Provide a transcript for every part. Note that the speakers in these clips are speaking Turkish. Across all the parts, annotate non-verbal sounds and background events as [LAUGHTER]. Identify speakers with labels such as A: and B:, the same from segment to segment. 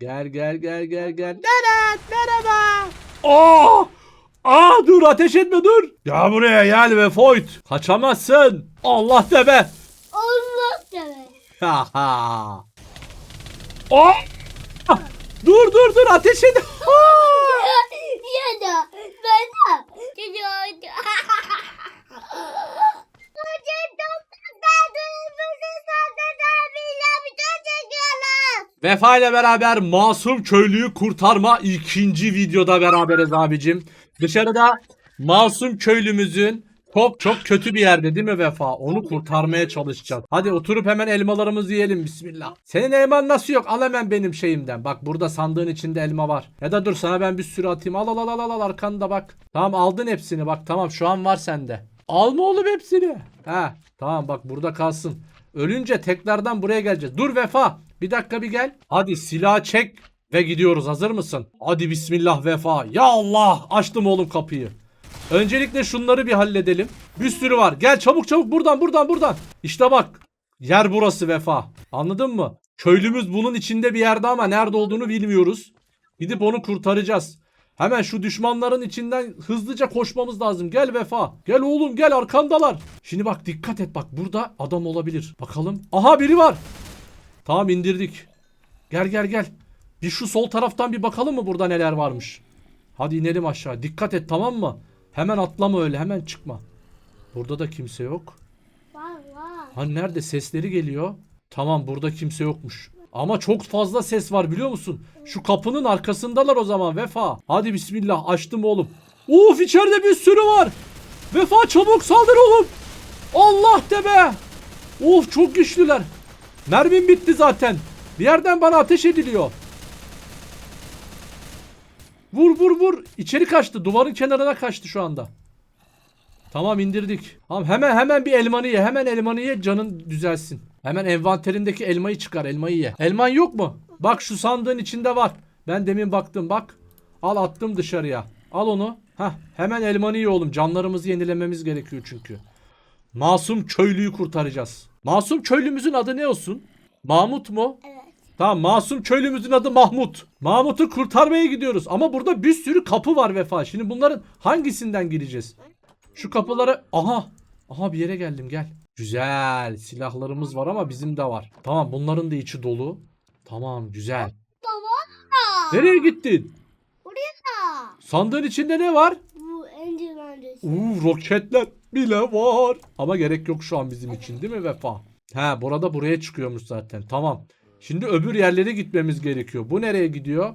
A: Gel gel gel gel gel. Berat merhaba. Aa! Aa dur ateş etme dur. Gel buraya gel ve Foyt. Kaçamazsın. Allah deme.
B: Allah demek.
A: Ha ha. Aa! Dur dur dur ateş et. Aa!
B: Ya da ben de. Gidiyordu. Hocam çok tatlı. Bizi sadece bir bütün çekiyorlar.
A: Vefa ile beraber masum köylüyü kurtarma ikinci videoda beraberiz abicim. Dışarıda masum köylümüzün çok çok kötü bir yerde değil mi Vefa? Onu kurtarmaya çalışacağız. Hadi oturup hemen elmalarımızı yiyelim bismillah. Senin elman nasıl yok? Al hemen benim şeyimden. Bak burada sandığın içinde elma var. Ya da dur sana ben bir sürü atayım. Al al al al al arkanda bak. Tamam aldın hepsini bak tamam şu an var sende. Alma oğlum hepsini. He tamam bak burada kalsın. Ölünce tekrardan buraya geleceğiz. Dur Vefa. Bir dakika bir gel. Hadi silah çek ve gidiyoruz. Hazır mısın? Hadi bismillah Vefa. Ya Allah. Açtım oğlum kapıyı. Öncelikle şunları bir halledelim. Bir sürü var. Gel çabuk çabuk buradan buradan buradan. İşte bak. Yer burası Vefa. Anladın mı? Köylümüz bunun içinde bir yerde ama nerede olduğunu bilmiyoruz. Gidip onu kurtaracağız. Hemen şu düşmanların içinden hızlıca koşmamız lazım. Gel Vefa. Gel oğlum gel arkandalar. Şimdi bak dikkat et bak burada adam olabilir. Bakalım. Aha biri var. Tamam indirdik. Gel gel gel. Bir şu sol taraftan bir bakalım mı burada neler varmış. Hadi inelim aşağı. Dikkat et tamam mı? Hemen atlama öyle hemen çıkma. Burada da kimse yok.
B: Var var.
A: Hani nerede sesleri geliyor? Tamam burada kimse yokmuş. Ama çok fazla ses var biliyor musun? Şu kapının arkasındalar o zaman Vefa. Hadi bismillah açtım oğlum. Uf içeride bir sürü var. Vefa çabuk saldır oğlum. Allah de be. Of çok güçlüler. Mermim bitti zaten. Bir yerden bana ateş ediliyor. Vur vur vur. İçeri kaçtı. Duvarın kenarına kaçtı şu anda. Tamam indirdik. Tamam hemen hemen bir elmanı ye. Hemen elmanı ye canın düzelsin. Hemen envanterindeki elmayı çıkar. Elmayı ye. Elman yok mu? Bak şu sandığın içinde var. Ben demin baktım bak. Al attım dışarıya. Al onu. Heh, hemen elmanı ye oğlum. Canlarımızı yenilememiz gerekiyor çünkü. Masum köylüyü kurtaracağız. Masum köylümüzün adı ne olsun? Mahmut mu?
B: Evet.
A: Tamam masum köylümüzün adı Mahmut. Mahmut'u kurtarmaya gidiyoruz. Ama burada bir sürü kapı var Vefa. Şimdi bunların hangisinden gireceğiz? Şu kapıları... Aha. Aha bir yere geldim gel. Güzel. Silahlarımız var ama bizim de var. Tamam bunların da içi dolu. Tamam güzel.
B: Baba.
A: Nereye gittin?
B: Buraya.
A: Sandığın içinde ne var?
B: Bu endümenresi.
A: Uuu roketler bile var. Ama gerek yok şu an bizim için değil mi Vefa? He burada buraya çıkıyormuş zaten. Tamam. Şimdi öbür yerlere gitmemiz gerekiyor. Bu nereye gidiyor?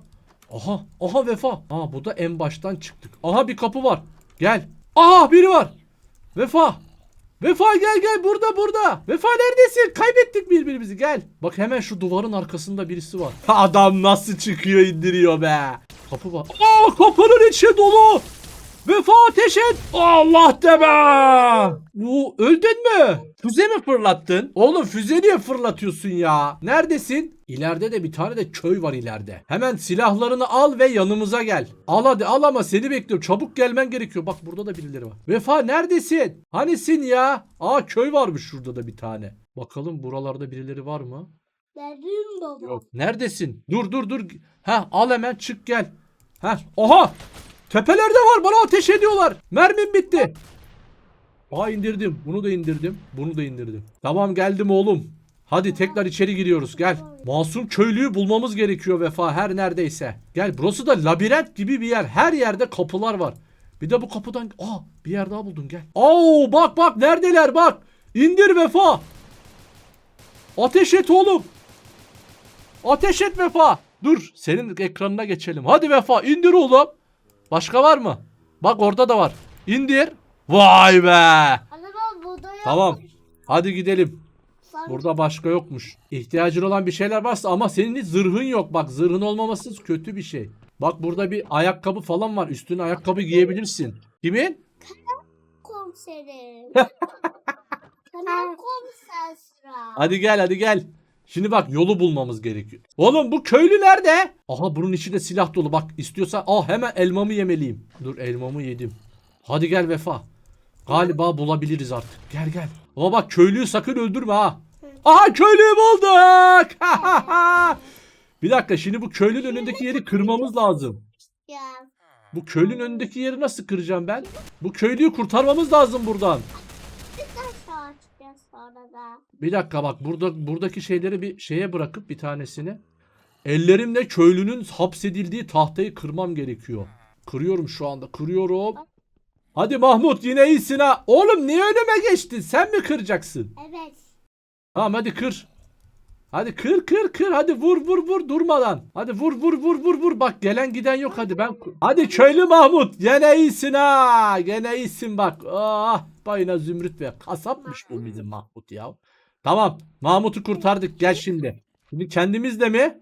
A: Aha. Aha Vefa. Aa bu da en baştan çıktık. Aha bir kapı var. Gel. Aha biri var. Vefa. Vefa gel gel burada burada. Vefa neredesin? Kaybettik birbirimizi gel. Bak hemen şu duvarın arkasında birisi var. [LAUGHS] Adam nasıl çıkıyor indiriyor be. Kapı var. Aa kapının içi dolu. Vefa ateş et. Allah deme. Bu öldün mü? Füze mi fırlattın? Oğlum füze niye fırlatıyorsun ya? Neredesin? İleride de bir tane de köy var ileride. Hemen silahlarını al ve yanımıza gel. Al hadi al ama seni bekliyorum. Çabuk gelmen gerekiyor. Bak burada da birileri var. Vefa neredesin? Hanisin ya? Aa köy varmış şurada da bir tane. Bakalım buralarda birileri var mı?
B: Dedim baba.
A: Yok. Neredesin? Dur dur dur. Ha al hemen çık gel. Ha oha. Tepelerde var bana ateş ediyorlar. Mermim bitti. Aa indirdim. Bunu da indirdim. Bunu da indirdim. Tamam geldim oğlum. Hadi tekrar içeri giriyoruz gel. Masum köylüyü bulmamız gerekiyor Vefa her neredeyse. Gel burası da labirent gibi bir yer. Her yerde kapılar var. Bir de bu kapıdan... Aa bir yer daha buldum gel. Oo bak bak neredeler bak. İndir Vefa. Ateş et oğlum. Ateş et Vefa. Dur senin ekranına geçelim. Hadi Vefa indir oğlum. Başka var mı? Bak orada da var. İndir. Vay be. Tamam. Hadi gidelim.
B: Sen-
A: Burada başka yokmuş. İhtiyacın olan bir şeyler varsa ama senin hiç zırhın yok. Bak zırhın olmaması kötü bir şey. Bak burada bir ayakkabı falan var. Üstüne ayakkabı giyebilirsin. Kimin?
B: komiserim. Tamam [LAUGHS] komiser sıra.
A: Hadi gel hadi gel. Şimdi bak yolu bulmamız gerekiyor. Oğlum bu köylü nerede? Aha bunun içi de silah dolu. Bak istiyorsan ah hemen elmamı yemeliyim. Dur elmamı yedim. Hadi gel Vefa. Galiba bulabiliriz artık. Gel gel. Ama bak köylüyü sakın öldürme ha. Aha köylüyü bulduk. [LAUGHS] Bir dakika şimdi bu köylünün önündeki yeri kırmamız lazım. Bu köylünün önündeki yeri nasıl kıracağım ben? Bu köylüyü kurtarmamız lazım buradan. Bir dakika bak burada buradaki şeyleri bir şeye bırakıp bir tanesini ellerimle köylünün hapsedildiği tahtayı kırmam gerekiyor. Kırıyorum şu anda. Kırıyorum. Hadi Mahmut yine iyisin ha. Oğlum niye önüme geçtin? Sen mi kıracaksın?
B: Evet.
A: Tamam hadi kır. Hadi kır kır kır hadi vur vur vur durmadan. Hadi vur vur vur vur vur bak gelen giden yok hadi ben. Hadi köylü Mahmut gene iyisin ha. Gene iyisin bak. Ah bayına zümrüt ve kasapmış bu bizim Mahmut ya. Tamam Mahmut'u kurtardık gel şimdi. Şimdi kendimizle mi?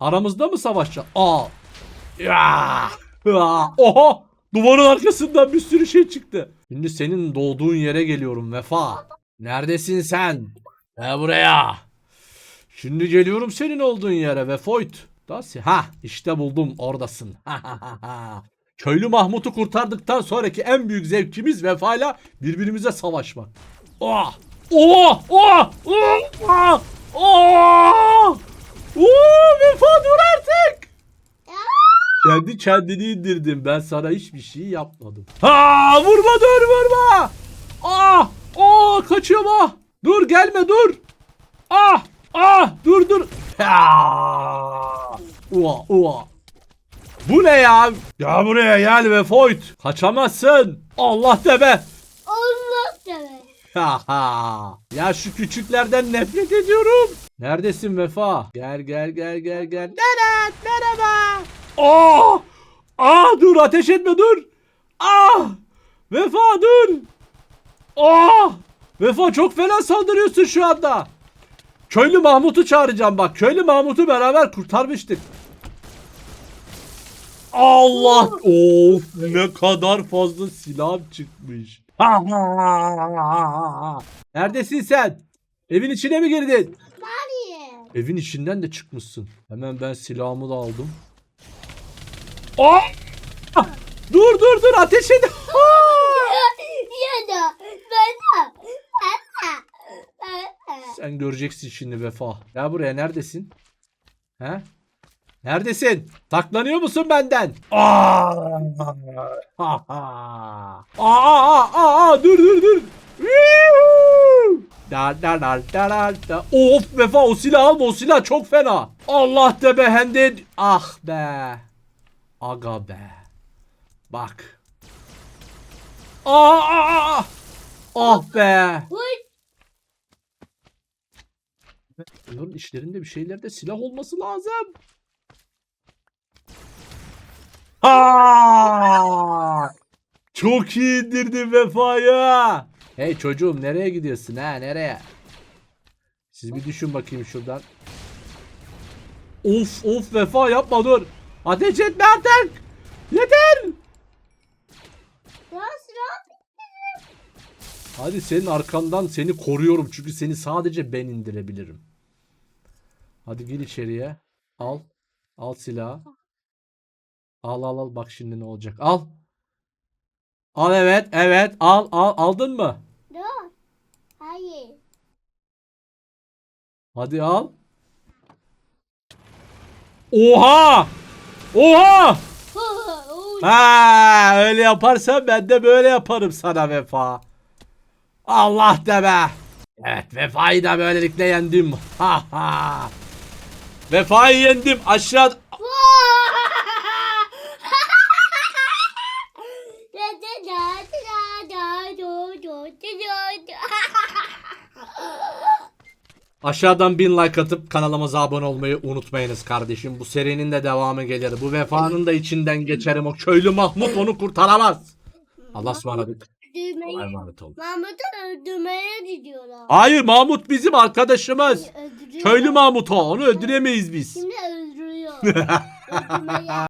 A: Aramızda mı savaşacağız? Aa. Ya. Aa. Oho. Duvarın arkasından bir sürü şey çıktı. Şimdi senin doğduğun yere geliyorum Vefa. Neredesin sen? Gel buraya. Şimdi geliyorum senin olduğun yere ve Foyt. Dasi. Ha işte buldum oradasın. Köylü Mahmut'u kurtardıktan sonraki en büyük zevkimiz vefayla birbirimize savaşmak. Oh! Oh! Oh! Oh! Oh! Oh! Oo, vefa dur artık. Kendi kendini indirdim. Ben sana hiçbir şey yapmadım. Ha vurma dur vurma. Ah! Oh kaçıyorum ah. Dur gelme dur. Ah! Ah! Dur dur. Ha! Ua ua. Bu ne ya? Ya buraya gel ve Foyt. Kaçamazsın. Allah deme.
B: Allah demek. [LAUGHS]
A: Ya şu küçüklerden nefret ediyorum. Neredesin Vefa? Gel gel gel gel gel. Nenet merhaba. Aa! Aa dur ateş etme dur. Ah! Vefa dur. Aa! Vefa çok fena saldırıyorsun şu anda. Köylü Mahmut'u çağıracağım bak. Köylü Mahmut'u beraber kurtarmıştık. Allah! Of ne kadar fazla silah çıkmış. [LAUGHS] Neredesin sen? Evin içine mi girdin?
B: Hayır.
A: Evin içinden de çıkmışsın. Hemen ben silahımı da aldım. Aa! Dur dur dur ateş edin.
B: Ya da ben de. Ben de. Ben de.
A: Sen göreceksin şimdi Vefa. Ya buraya neredesin? He? Neredesin? Saklanıyor musun benden? Aa! Ha, ha. Aa, aa, aa, aa, dur dur dur. Yuhuu! Da da da da da da. Of Vefa o silah alma o silah çok fena. Allah de be hende. Ah be. Aga be. Bak. Aa, aa, aa. Ah be. Bunların işlerinde bir şeylerde silah olması lazım. Ha! Çok iyi indirdin vefaya. Hey çocuğum nereye gidiyorsun ha nereye? Siz bir düşün bakayım şuradan. Of of vefa yapma dur. Ateş etme artık. Yeter. Hadi senin arkandan seni koruyorum çünkü seni sadece ben indirebilirim. Hadi gir içeriye. Al. Al silahı. Al al al bak şimdi ne olacak. Al. Al evet evet al al aldın mı?
B: Dur. Hayır.
A: Hadi al. Oha! Oha! [LAUGHS] Ha öyle yaparsan ben de böyle yaparım sana vefa. Allah de be. Evet vefayı da böylelikle yendim. [LAUGHS] Ha ha. Vefayı yendim aşağı. Aşağıdan bin like atıp kanalımıza abone olmayı unutmayınız kardeşim. Bu serinin de devamı gelir. Bu vefanın da içinden geçerim. O köylü Mahmut onu kurtaramaz. Allah ısmarladık. Allah'a emanet olun.
B: Mahmut'u öldürmeye gidiyorlar.
A: Hayır Mahmut bizim arkadaşımız.
B: Öldürüyor.
A: Köylü Mahmut o. Onu öldüremeyiz biz.
B: Şimdi öldürüyor. [LAUGHS] Öldürmeye